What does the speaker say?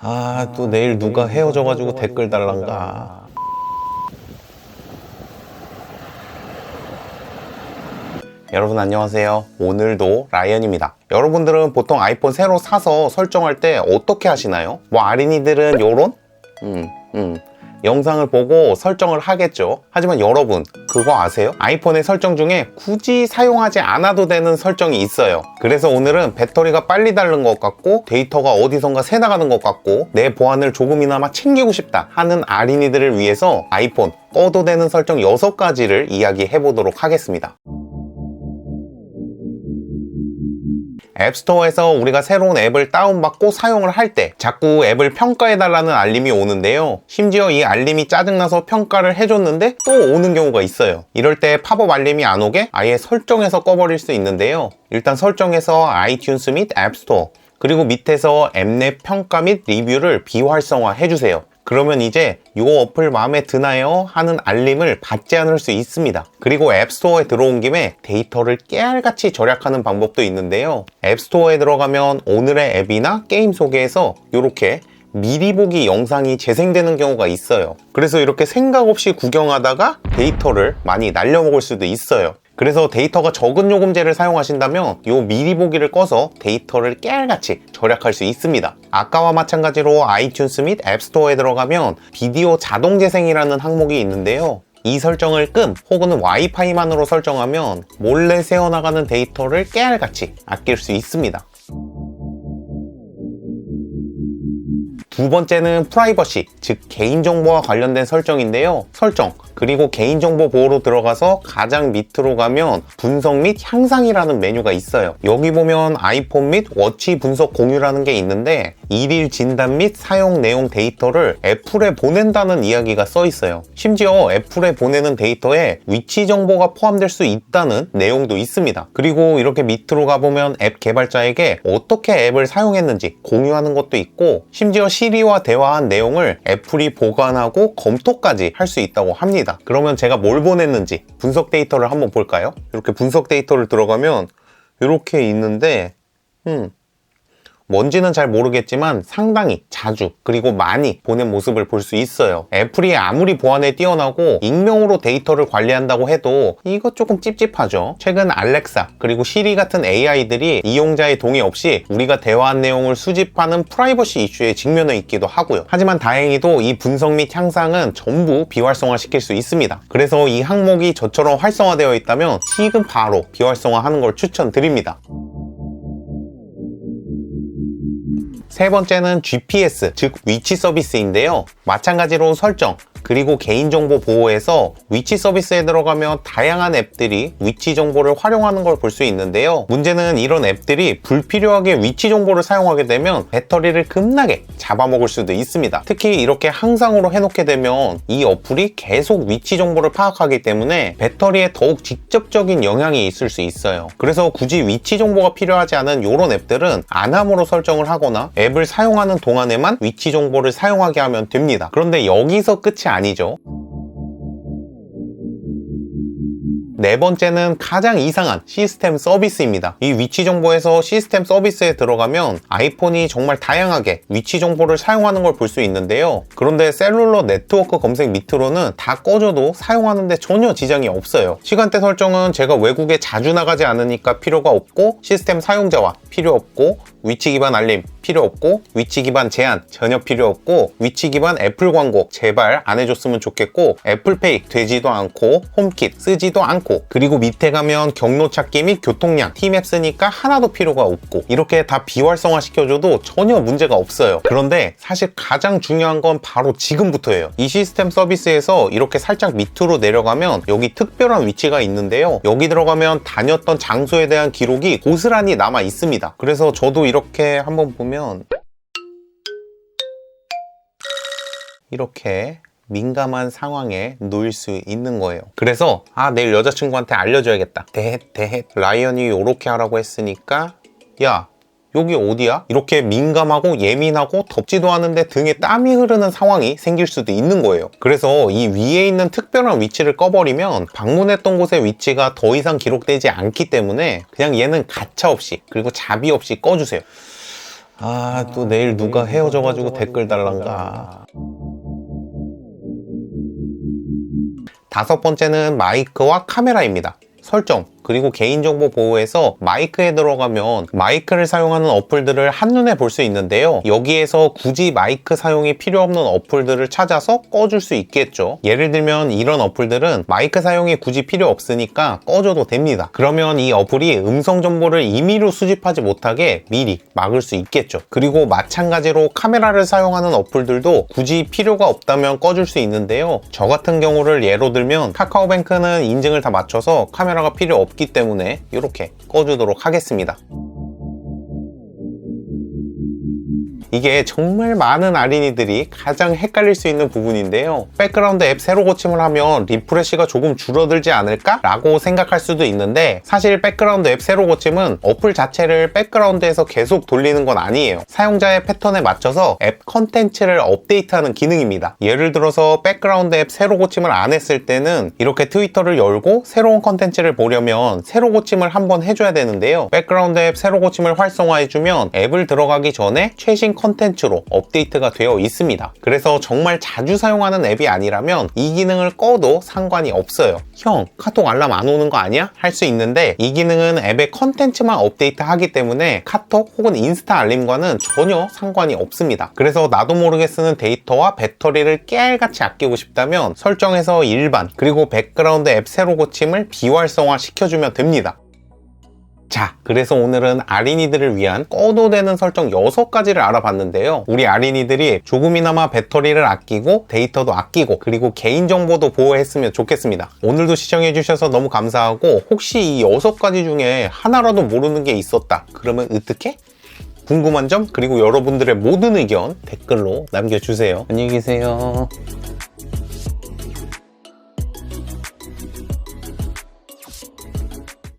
아, 또 내일 누가 헤어져가지고 댓글 달란가. 여러분 안녕하세요. 오늘도 라이언입니다. 여러분들은 보통 아이폰 새로 사서 설정할 때 어떻게 하시나요? 뭐 아린이들은 요런? 음, 음. 영상을 보고 설정을 하겠죠. 하지만 여러분, 그거 아세요? 아이폰의 설정 중에 굳이 사용하지 않아도 되는 설정이 있어요. 그래서 오늘은 배터리가 빨리 닳는 것 같고, 데이터가 어디선가 새 나가는 것 같고, 내 보안을 조금이나마 챙기고 싶다 하는 아린이들을 위해서 아이폰 꺼도 되는 설정 6가지를 이야기해 보도록 하겠습니다. 앱스토어에서 우리가 새로운 앱을 다운받고 사용을 할 때 자꾸 앱을 평가해달라는 알림이 오는데요. 심지어 이 알림이 짜증나서 평가를 해줬는데 또 오는 경우가 있어요. 이럴 때 팝업 알림이 안 오게 아예 설정해서 꺼버릴 수 있는데요. 일단 설정해서 아이튠스 및 앱스토어 그리고 밑에서 앱내 평가 및 리뷰를 비활성화 해주세요. 그러면 이제 요 어플 마음에 드나요? 하는 알림을 받지 않을 수 있습니다. 그리고 앱스토어에 들어온 김에 데이터를 깨알같이 절약하는 방법도 있는데요. 앱스토어에 들어가면 오늘의 앱이나 게임 소개에서 이렇게 미리 보기 영상이 재생되는 경우가 있어요. 그래서 이렇게 생각 없이 구경하다가 데이터를 많이 날려먹을 수도 있어요. 그래서 데이터가 적은 요금제를 사용하신다면 요 미리 보기를 꺼서 데이터를 깨알같이 절약할 수 있습니다. 아까와 마찬가지로 아이튠스 및 앱스토어에 들어가면 비디오 자동 재생이라는 항목이 있는데요. 이 설정을 끔 혹은 와이파이만으로 설정하면 몰래 새어나가는 데이터를 깨알같이 아낄 수 있습니다. 두 번째는 프라이버시, 즉 개인정보와 관련된 설정인데요. 설정, 그리고 개인정보 보호로 들어가서 가장 밑으로 가면 분석 및 향상이라는 메뉴가 있어요. 여기 보면 아이폰 및 워치 분석 공유라는 게 있는데 일일 진단 및 사용 내용 데이터를 애플에 보낸다는 이야기가 써 있어요. 심지어 애플에 보내는 데이터에 위치 정보가 포함될 수 있다는 내용도 있습니다. 그리고 이렇게 밑으로 가보면 앱 개발자에게 어떻게 앱을 사용했는지 공유하는 것도 있고 심지어 시 리와 대화한 내용을 애플이 보관하고 검토까지 할 수 있다고 합니다. 그러면 제가 뭘 보냈는지 분석 데이터를 한번 볼까요? 이렇게 분석 데이터를 들어가면 이렇게 있는데 음, 뭔지는 잘 모르겠지만 상당히 자주 그리고 많이 보낸 모습을 볼 수 있어요. 애플이 아무리 보안에 뛰어나고 익명으로 데이터를 관리한다고 해도 이거 조금 찝찝하죠. 최근 알렉사 그리고 시리 같은 AI들이 이용자의 동의 없이 우리가 대화한 내용을 수집하는 프라이버시 이슈에 직면해 있기도 하고요. 하지만 다행히도 이 분석 및 향상은 전부 비활성화 시킬 수 있습니다. 그래서 이 항목이 저처럼 활성화되어 있다면 지금 바로 비활성화하는 걸 추천드립니다. 세 번째는 GPS, 즉 위치 서비스인데요. 마찬가지로 설정, 그리고 개인정보 보호에서 위치 서비스에 들어가면 다양한 앱들이 위치 정보를 활용하는 걸 볼 수 있는데요. 문제는 이런 앱들이 불필요하게 위치 정보를 사용하게 되면 배터리를 급나게 잡아먹을 수도 있습니다. 특히 이렇게 항상으로 해놓게 되면 이 어플이 계속 위치 정보를 파악하기 때문에 배터리에 더욱 직접적인 영향이 있을 수 있어요. 그래서 굳이 위치 정보가 필요하지 않은 이런 앱들은 안함으로 설정을 하거나 앱을 사용하는 동안에만 위치 정보를 사용하게 하면 됩니다. 그런데 여기서 끝이 아니죠. 네 번째는 가장 이상한 시스템 서비스입니다. 이 위치 정보에서 시스템 서비스에 들어가면 아이폰이 정말 다양하게 위치 정보를 사용하는 걸 볼 수 있는데요. 그런데 셀룰러 네트워크 검색 밑으로는 다 꺼져도 사용하는데 전혀 지장이 없어요. 시간대 설정은 제가 외국에 자주 나가지 않으니까 필요가 없고 시스템 사용자와 필요 없고 위치 기반 알림 필요 없고 위치 기반 제한 전혀 필요 없고 위치 기반 애플 광고 제발 안 해줬으면 좋겠고 애플페이 되지도 않고 홈킷 쓰지도 않고 그리고 밑에 가면 경로 찾기 및 교통량 티맵 쓰니까 하나도 필요가 없고 이렇게 다 비활성화 시켜줘도 전혀 문제가 없어요. 그런데 사실 가장 중요한 건 바로 지금부터예요. 이 시스템 서비스에서 이렇게 살짝 밑으로 내려가면 여기 특별한 위치가 있는데요. 여기 들어가면 다녔던 장소에 대한 기록이 고스란히 남아 있습니다. 그래서 저도 이렇게 한번 보면 이렇게 민감한 상황에 놓일 수 있는 거예요. 그래서 아 내일 여자친구한테 알려줘야겠다. 대헷 대헷 라이언이 이렇게 하라고 했으니까 야 여기 어디야? 이렇게 민감하고 예민하고 덥지도 않은데 등에 땀이 흐르는 상황이 생길 수도 있는 거예요. 그래서 이 위에 있는 특별한 위치를 꺼버리면 방문했던 곳의 위치가 더 이상 기록되지 않기 때문에 그냥 얘는 가차 없이 그리고 자비 없이 꺼주세요. 아, 또 내일 누가 헤어져가지고 댓글 달란가. 다섯 번째는 마이크와 카메라입니다. 설정, 그리고 개인정보 보호에서 마이크에 들어가면 마이크를 사용하는 어플들을 한눈에 볼 수 있는데요. 여기에서 굳이 마이크 사용이 필요 없는 어플들을 찾아서 꺼줄 수 있겠죠. 예를 들면 이런 어플들은 마이크 사용이 굳이 필요 없으니까 꺼줘도 됩니다. 그러면 이 어플이 음성 정보를 임의로 수집하지 못하게 미리 막을 수 있겠죠. 그리고 마찬가지로 카메라를 사용하는 어플들도 굳이 필요가 없다면 꺼줄 수 있는데요. 저 같은 경우를 예로 들면 카카오뱅크는 인증을 다 맞춰서 카메라가 필요 없기 때문에 이렇게 꺼주도록 하겠습니다. 이게 정말 많은 아린이들이 가장 헷갈릴 수 있는 부분인데요. 백그라운드 앱 새로 고침을 하면 리프레시가 조금 줄어들지 않을까? 라고 생각할 수도 있는데 사실 백그라운드 앱 새로 고침은 어플 자체를 백그라운드에서 계속 돌리는 건 아니에요. 사용자의 패턴에 맞춰서 앱 컨텐츠를 업데이트하는 기능입니다. 예를 들어서 백그라운드 앱 새로 고침을 안 했을 때는 이렇게 트위터를 열고 새로운 컨텐츠를 보려면 새로 고침을 한번 해줘야 되는데요. 백그라운드 앱 새로 고침을 활성화해주면 앱을 들어가기 전에 최신 컨텐츠로 업데이트가 되어 있습니다. 그래서 정말 자주 사용하는 앱이 아니라면 이 기능을 꺼도 상관이 없어요. 형, 카톡 알람 안 오는 거 아니야? 할 수 있는데 이 기능은 앱의 컨텐츠만 업데이트 하기 때문에 카톡 혹은 인스타 알림과는 전혀 상관이 없습니다. 그래서 나도 모르게 쓰는 데이터와 배터리를 깨알같이 아끼고 싶다면 설정에서 일반 그리고 백그라운드 앱 새로 고침을 비활성화 시켜주면 됩니다. 자, 그래서 오늘은 아린이들을 위한 꺼도 되는 설정 6가지를 알아봤는데요. 우리 아린이들이 조금이나마 배터리를 아끼고 데이터도 아끼고 그리고 개인정보도 보호했으면 좋겠습니다. 오늘도 시청해주셔서 너무 감사하고 혹시 이 6가지 중에 하나라도 모르는 게 있었다. 그러면 어떻게? 궁금한 점 그리고 여러분들의 모든 의견 댓글로 남겨주세요. 안녕히 계세요.